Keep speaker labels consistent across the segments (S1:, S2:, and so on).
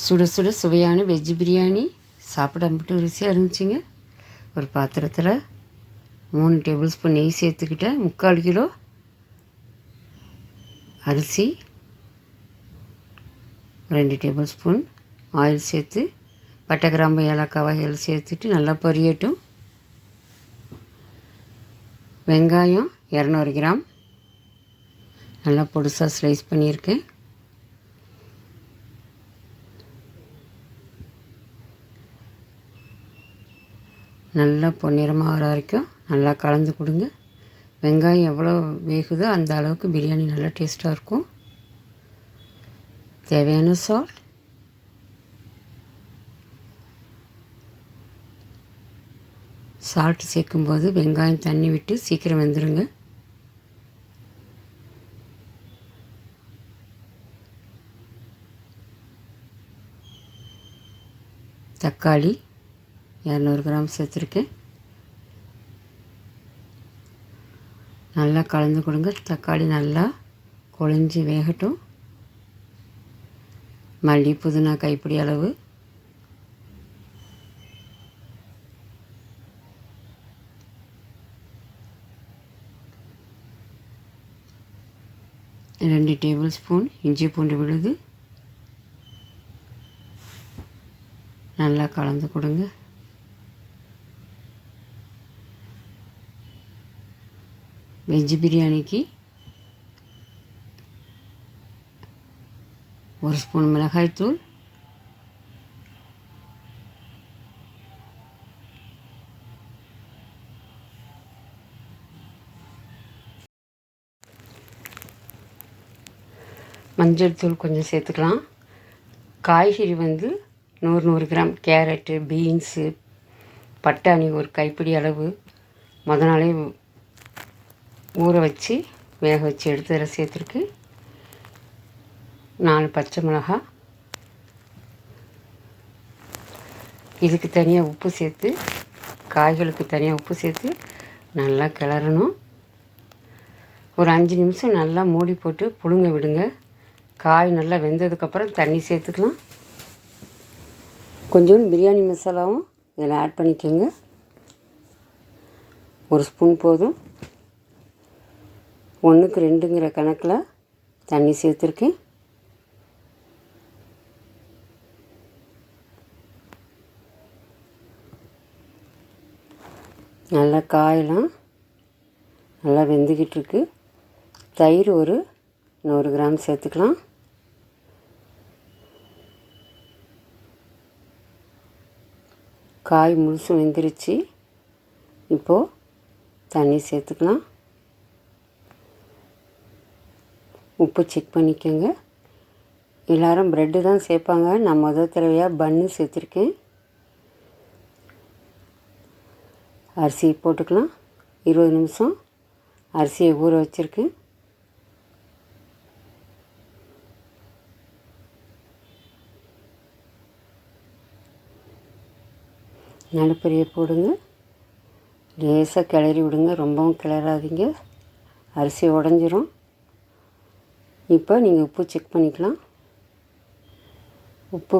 S1: சுட சுட சுவையான வெஜ் பிரியாணி சாப்பிட மட்டும் ருசியாக இருந்துச்சுங்க. ஒரு பாத்திரத்தில் மூணு டேபிள் ஸ்பூன் நெய் சேர்த்துக்கிட்டேன் முக்கால் கிலோ அரிசி ரெண்டு டேபிள் ஸ்பூன் ஆயில் சேர்த்து பட்டை கிராம்பு ஏலக்காய் வகைகள் சேர்த்துட்டு நல்லா பொரியட்டும். வெங்காயம் இரநூறு கிராம். நல்லா பொடுசாக ஸ்லைஸ் பண்ணியிருக்கேன். நல்லா பொன்னிறமாக வர வரைக்கும் நல்லா கலந்து கொடுங்க. வெங்காயம் எவ்வளோ வேகுதோ அந்த அளவுக்கு பிரியாணி நல்லா டேஸ்ட்டாக இருக்கும். தேவையான சால்ட் சால்ட் சேர்க்கும்போது வெங்காயம் தண்ணி விட்டு சீக்கிரம் வெந்துடுங்க தக்காளி. இரநூறு கிராம் சேர்த்துருக்கேன். நல்லா கலந்து கொடுங்க. தக்காளி நல்லா கொழிஞ்சி வேகட்டும். மல்லி புதினா கைப்பிடி அளவு. ரெண்டு டேபிள் ஸ்பூன் இஞ்சி பூண்டு விழுது. நல்லா கலந்து கொடுங்க. வெஜ் பிரியாணிக்கு ஒரு ஸ்பூன் மிளகாய்த்தூள் மஞ்சள் தூள் கொஞ்சம் சேர்த்துக்கலாம். காய்கறி வந்து நூறு நூறு கிராம். கேரட்டு பீன்ஸு பட்டாணி ஒரு கைப்பிடி அளவு. முத நாளே ஊற வச்சு வேக வச்சு எடுத்து அதில் சேர்த்துருக்கு நாலு பச்சை மிளகா. இதுக்கு தனியாக உப்பு சேர்த்து காய்களுக்கு தனியாக உப்பு சேர்த்து நல்லா கிளறணும். ஒரு அஞ்சு நிமிஷம் நல்லா மூடி போட்டு புழுங்க விடுங்க. காய் நல்லா வெந்ததுக்கப்புறம் தண்ணி சேர்த்துக்கலாம். கொஞ்சோண்டு பிரியாணி மசாலாவும் இதில் ஆட் பண்ணிக்கோங்க. ஒரு ஸ்பூன் போதும். ஒன்றுக்கு ரெண்டுங்கிற கணக்கில் தண்ணி சேர்த்துருக்கேன் நல்லா காயெல்லாம் நல்லா வெந்துக்கிட்டு இருக்கு தயிர் ஒரு நூறு கிராம் சேர்த்துக்கலாம். காய் முழுசும் வெந்துருச்சு. இப்போது தண்ணி சேர்த்துக்கலாம். உப்பு செக் பண்ணிக்கோங்க. எல்லோரும் ப்ரெட்டு தான் சேர்ப்பாங்க. நான் முதல் தடவையாக பன்னு சேர்த்துருக்கேன். அரிசி போட்டுக்கலாம். இருபது நிமிஷம். அரிசியை ஊற வச்சுருக்கேன். நடுப்பெரிய போடுங்க. லேசாக கிளறி விடுங்க. ரொம்பவும் கிளறாதீங்க. அரிசி உடஞ்சிரும். இப்போ நீங்கள் உப்பு செக் பண்ணிக்கலாம். உப்பு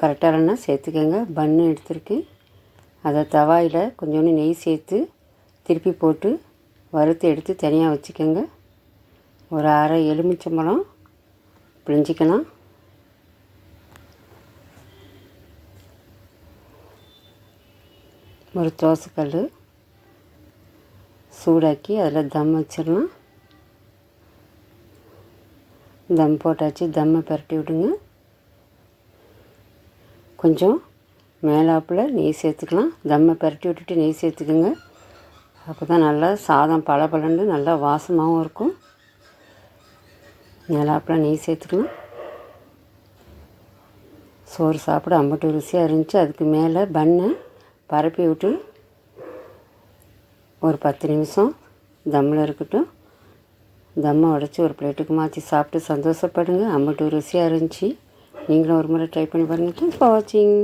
S1: கரெக்டாக இல்லைன்னா சேர்த்துக்கோங்க. பன்னு எடுத்துருக்கேன் அதை தவாயில் கொஞ்சோண்டு நெய் சேர்த்து திருப்பி போட்டு வறுத்து எடுத்து தனியாக வச்சுக்கோங்க. ஒரு அரை எலுமிச்சம்பழம் பிழிஞ்சிக்கலாம். ஒரு தோசைக்கல் சூடாக்கி அதில் தம் வச்சிடலாம். தம் போட்டாச்சு தம்மை பரட்டி விடுங்க. கொஞ்சம் மேலாப்பில் நெய் சேர்த்துக்கலாம். தம்மை பரட்டி விட்டுட்டு நெய் சேர்த்துக்குங்க. அப்போ தான் நல்லா சாதம் பல பலன்னு நல்லா வாசமாகவும் இருக்கும். மேலாப்பில் நெய் சேர்த்துக்கலாம். சோறு சாப்பிட அம்பட்டு ருசியாக இருந்துச்சு. அதுக்கு மேலே பண்ணை பரப்பி விட்டு ஒரு பத்து நிமிஷம் தம்மில் இருக்கட்டும். தம்மை உடச்சி ஒரு பிளேட்டுக்கு மாற்றி சாப்பிட்டு சந்தோஷப்படுங்க. அம்மட்டு ருசியாக இருந்துச்சு. நீங்களும் ஒரு முறை ட்ரை பண்ணி பாருங்கள் தேங்க்ஸ் ஃபார் வாட்சிங்